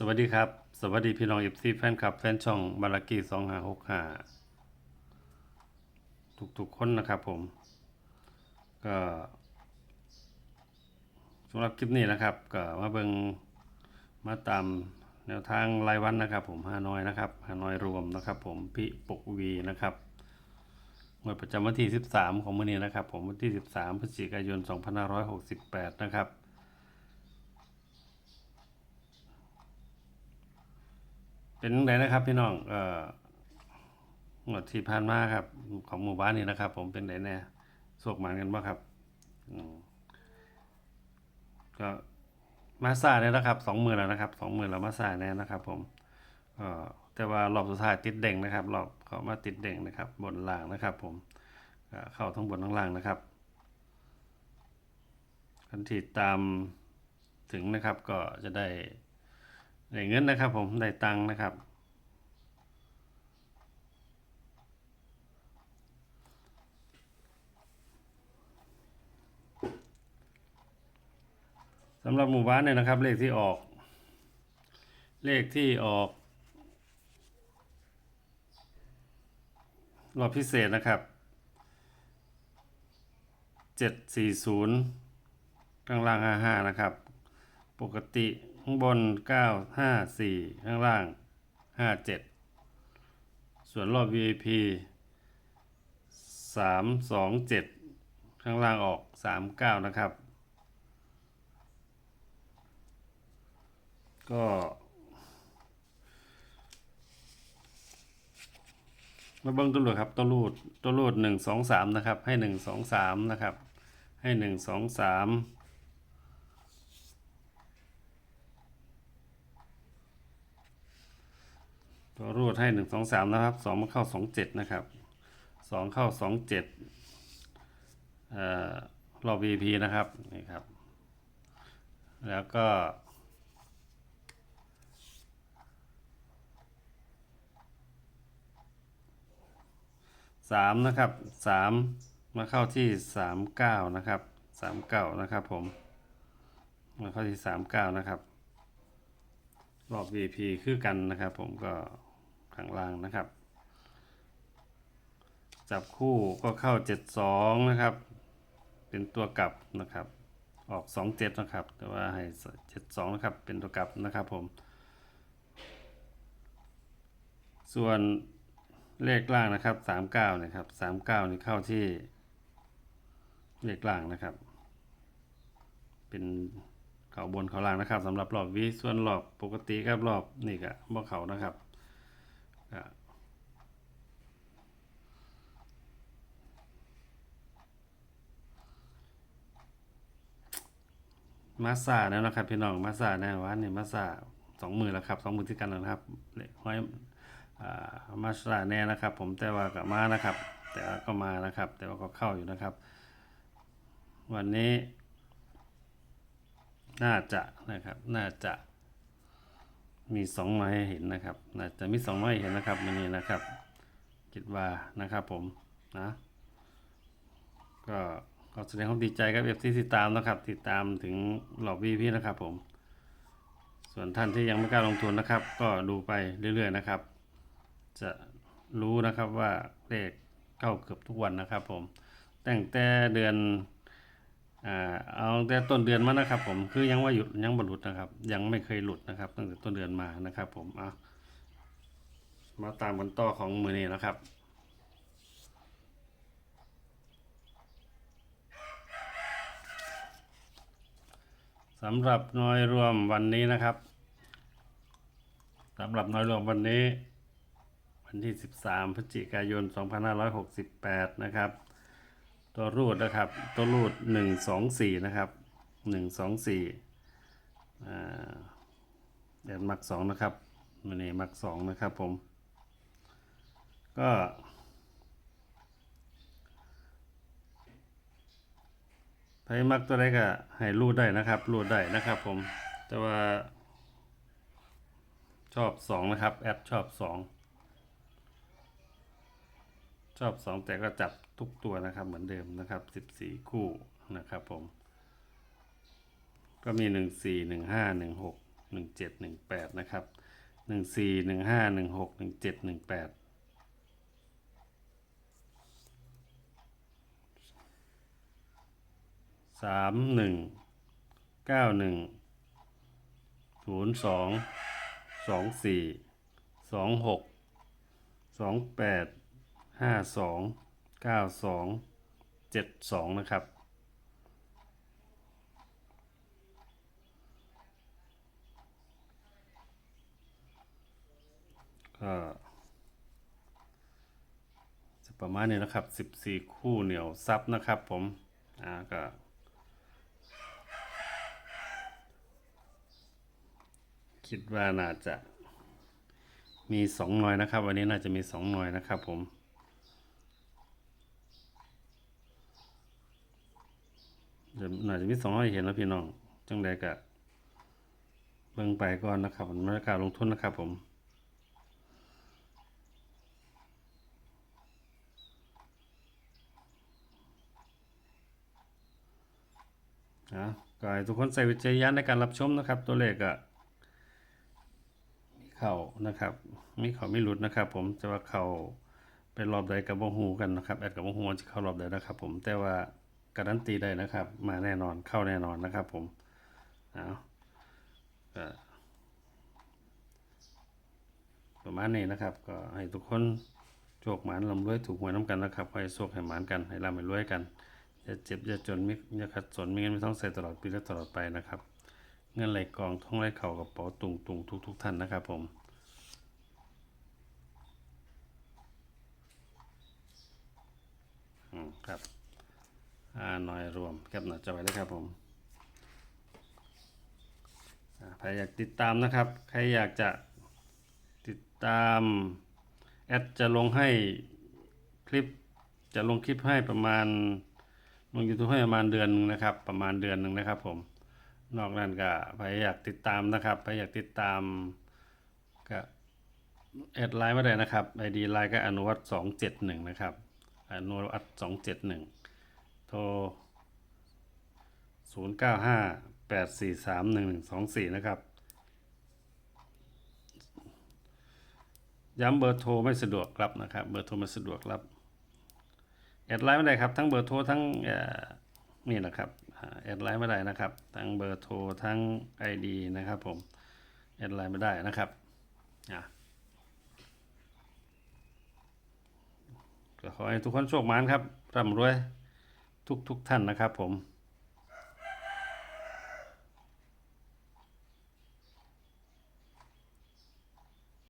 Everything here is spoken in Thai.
สวัสดีครับ สวัสดีพี่น้องเอฟซีแฟนคลับ แฟนช่องบารากีสองหาหกหาทุกๆคนนะครับผม ก็สำหรับคลิปนี้นะครับ ก็มาเบิงมาตามแนวทางรายวันนะครับ ผมฮานอยนะครับฮานอยรวมนะครับ ผมพิปกวีนะครับงวดประจำวันที่ 13 ของมื้อนี้นะครับ ผมวันที่ 13พฤศจิกายน 2568 นะครับ เป็นไงนะครับพี่น้องเอ่อหมดที่ผ่านมาครับ ของหมู่บ้านนี้นะครับ ผมเป็นไงแน่โศกหมานกันบ้างครับก็มาซาเนี่ยนะครับสองหมื่นแล้วนะครับสองหมื่นแล้วมาซาแน่นะครับ ผมเอ่อแต่ว่ารอบสุดท้ายติดเด่งนะครับรอบเขามาติดเด่งนะครับ บนล่างนะครับ ผมเข้าทั้งบนทั้งล่างนะครับคันทีตามถึงนะครับก็จะได้ ได้เงินนะครับผมได้ตังค์นะครับ สำหรับหมู่บ้านเนี่ยนะครับ เลขที่ออก เลขที่ออก รอบพิเศษนะครับเจ็ดสี่ศูนย์ข้างล่างห้าห้านะครับ ปกติ ข้างบน 9 5 4 ข้างล่าง 5 7 ส่วนรอบ VIP 3 2 7 ข้างล่างออก 3 9 นะครับ ก็มาเบิ้งตัวรูดครับตัวรูดตัวรูดหนึ่งสองสามนะครับ ให้หนึ่งสองสามนะครับ ให้หนึ่งสองสาม ตัวรูดให้หนึ่งสองสามนะครับสองมาเข้าสองเจ็ดนะครับสองเข้าสองเจ็ดเอ่อรอบ VP นะครับนี่ครับ แล้วก็สามนะครับสามมาเข้าที่สามเก้านะครับสามเก้านะครับผมมาเข้าที่สามเก้านะครับ รอบ VP คือกันนะครับผมก็ ข้างล่างนะครับ จับคู่ก็เข้า 72 นะครับ เป็นตัวกลับนะครับ ออก 27 นะครับ แต่ว่าให้ 72 นะครับ เป็นตัวกลับนะครับผม ส่วนเลขล่างนะครับ 39นะครับ 39 นี่เข้าที่เลขล่างนะครับ เป็นเขาบนเขาล่างนะครับสำหรับรอบวิส่วนรอบปกติครับรอบนี่ก็บ่เขานะครับ มาซาแล้วนะครับพี่น้องมาซาแน่วันนี่มาซาสองมือแล้วครับสองมือที่กันแล้วนะครับเห้อยมาซาแน่นะครับ ผมแต่ว่าก็มานะครับ แต่ว่าก็มานะครับ แต่ว่าก็เข้าอยู่นะครับ วันนี้ น่าจะนะครับ น่าจะ มีสองไม้ให้เห็นนะครับน่าจะมีสองไม้ให้เห็นนะครับวันนี้นะครับคิดว่านะครับผมนะก็ขอแสดงความดีใจกับเอฟซีติดตามนะครับติดตามถึงหลอบวีพี่นะครับ ผม ส่วนท่านที่ยังไม่กล้าลงทุนนะครับ ก็ดูไปเรื่อยๆนะครับ จะรู้นะครับว่าเลขเข้าเกือบทุกวันนะครับ ผมตั้งแต่เดือน อ่าเอาแต่ต้นเดือนมานะครับ ผมคือยังว่าหยุดยังบรหลุดนะครับ ยังไม่เคยหลุดนะครับตั้งแต่ต้นเดือนมานะครับ ผมเอามาตามกันต่อของมือนี้นะครับสำหรับน้อยรวมวันนี้นะครับสำหรับน้อยรวมวันนี้ วันที่ 13 พฤศจิกายน 2568 นะครับ ตัวรูดนะครับ ตัวรูด124นะครับ124อ่าเดือนมักสองนะครับมันนี่มักสองนะครับผม ก็ไพ่มักตัวใดก็ให้รูดได้นะครับรูดได้นะครับผม แต่ว่าชอบสองนะครับ แอดชอบสอง ชอบสองแต่ก็จับทุกตัวนะครับ เหมือนเดิมนะครับสิบสี่คู่นะครับผม ก็มีหนึ่งสี่หนึ่งห้าหนึ่งหกหนึ่งเจ็ดหนึ่งแปดนะครับหนึ่งสี่หนึ่งห้าหนึ่งหกหนึ่งเจ็ดหนึ่งแปดสามหนึ่งเก้าหนึ่งศูนย์สองสองสี่สองหกสองแปด ห้าสองเก้าสองเจ็ดสองนะครับ ก็จะประมาณนี้นะครับ14คู่เหนียวซับนะครับผม อ่าก็คิดว่าน่าจะมีสองหน่วยนะครับ วันนี้น่าจะมีสองหน่วยนะครับผม เดี๋ยวน่าจะมีสองหน่วยเห็นแล้วพี่น้อง จังใดกะเบิ่งไปก่อนนะครับมันไม่ได้การลงทุนนะครับผมนะก็ให้ทุกคนใส่วิจารณญาณในการรับชมนะครับ ตัวเลขอะมีเข่านะครับมีเข่าไม่หลุดนะครับ ผมจะว่าเข่าเป็นรอบใดกับบ่ฮู้กันนะครับแอดกับบ่ฮู้ว่าจะเข้ารอบใดนะครับ ผมแต่ว่า การันตีได้นะครับ มาแน่นอนเข้าแน่นอนนะครับผมเอาประมาณนี้นะครับ ก็ให้ทุกคนโชคหมานลำรวยถูกหวยน้ำกันนะครับให้โชคให้หมานกันให้ร่ำให้รวยกันอย่าเจ็บอย่าจนมิอย่าขัดสนมีเงินไม่ต้องใส่ตลอดปีและตลอดไปนะครับ เงินไหลกองท่องไหลเข่ากระเป๋าตุงตุงทุกทุกท่านนะครับผมอืมครับ อ่าหน่อยรวมแคปหน้าจอไว้เลยครับผมใครอยากติดตามนะครับ ใครอยากจะติดตามแอดจะลงให้คลิปจะลงคลิปให้ประมาณลงยูทูบให้ประมาณเดือนหนึงนะครับ ประมาณเดือนหนึ่งนะครับผมนอกนั้นก็ใครอยากติดตามนะครับใครอยากติดตามก็แอดไลน์มาได้นะครับไอดีไลน์ก็อนุวัตสองเจ็ดหนึ่งนะครับอนุวัตสองเจ็ดหนึ่ง โทรศูนย์เก้าห้าแปดสี่สามหนึ่งหนึ่งสองสี่นะครับ ย้ำเบอร์โทรไม่สะดวกรับนะครับ เบอร์โทรไม่สะดวกรับ แอดไลน์ไม่ได้ครับ ทั้งเบอร์โทรทั้งนี่นะครับอ่าแอดไลน์ไม่ได้นะครับ ทั้งเบอร์โทรทั้ง ID นะครับผม แอดไลน์ไม่ได้นะครับอะก็ขอให้ทุกคนโชคมานครับร่ำรวย ทุกทุกๆท่านนะครับผม